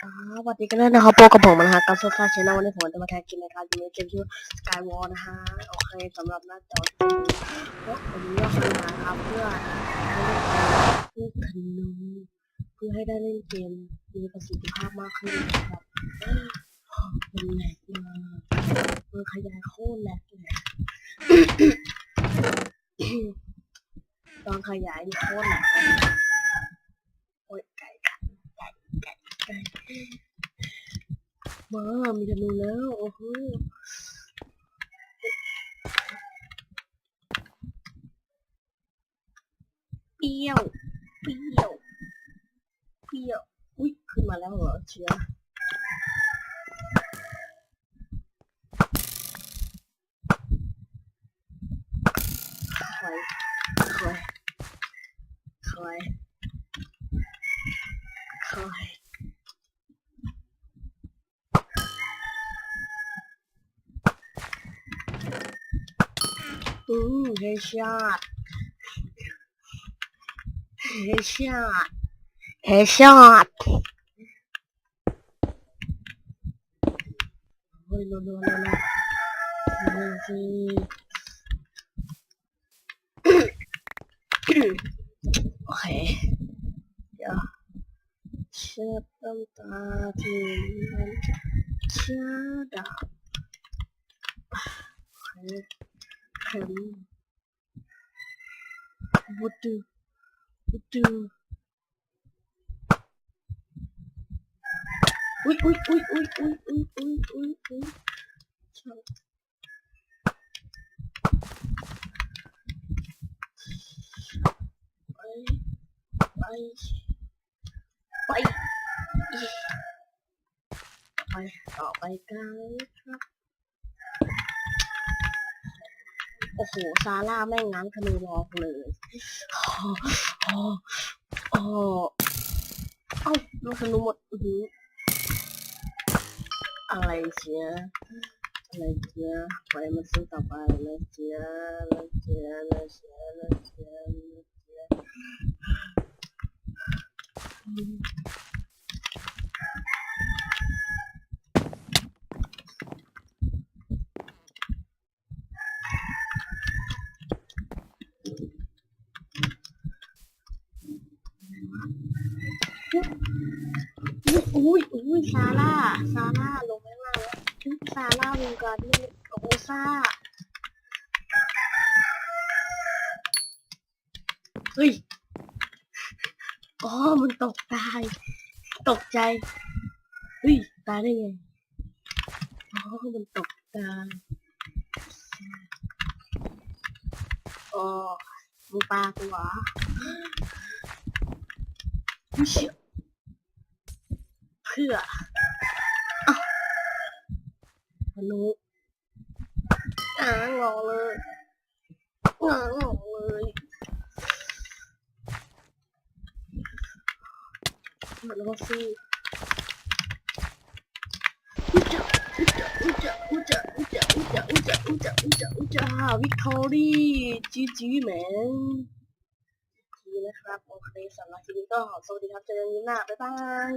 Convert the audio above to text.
สวัสดีกันด้วยนะครับโปรกับผมนะฮะกับโซฟาชแนลวันนี้ผมจะมาแทนกินนะครับอยู่ในเกมชื่อ Skywall นะฮะโอเคสำหรับหน้าจอก็ผมเลือกมาครับเพื่อให้เล่นเพื่อขนมเพื่อให้ได้เล่นเกมมีประสิทธิภาพมากขึ้นครับเป็นแหลกมากมันขยายโคตรแหลกเลยตอนขยายโคตรแหลกเลยโอ้ยไก่ไก่ไก่ไก่ไก่ มามีธนูแล้ว โอ้โหเปรี้ยว เปรี้ยว เปรี้ยว อุ้ยขึ้นมาแล้วเหรอเชื้อคอยคอยคอยคอย อืมเฮชอตเฮชอตเฮชอตโอ้ยโนโนโนโนโนสิโอเคเดี๋ยวเช็ดน้ำตาที่มันเชื่อดับโอเค เข็มวุดูวุดูอุ้ยอุ้ยอุ้ยอุ้ยอุ้ยอุ้ยอุ้ยอุ้ยอุ้ยชอบไปไปไปไปต่อไปกันครับ โอ้โห ซาร่าแม่งง้างธนูรอกูเลยโอ้โอ้โอ้เอ้าลูกธนูหมดอือหืออะไรเชียอะไรเชียไปมาซื้อต่อไปนะเชียนะเชียนะเชียนะเชียนะเชีย อุ้ยอุ้ยซาร่าซาร่าลงไปข้างล่างแล้วซาร่าวงการที่โอ้ซ่าเฮ้ยอ๋อมันตกตาย ตกใจเฮ้ยตายได้ไงอ๋อมันตกตายอ๋อมึงปลากูเหรออุ๊ยเชื่อ อ้าวธนุอ่างอเลยอ่างอเลยหมันก็สู้อุจจะอุจจะอุจจะอุจจะอุจจะอุจจะอุจจะอุจจะอุจจะวิกตอรี่จีจีแมนจีนะครับ โอเคสำหรับคลิปนี้ก็สวัสดีครับ เจอกันหน้า บ๊ายบาย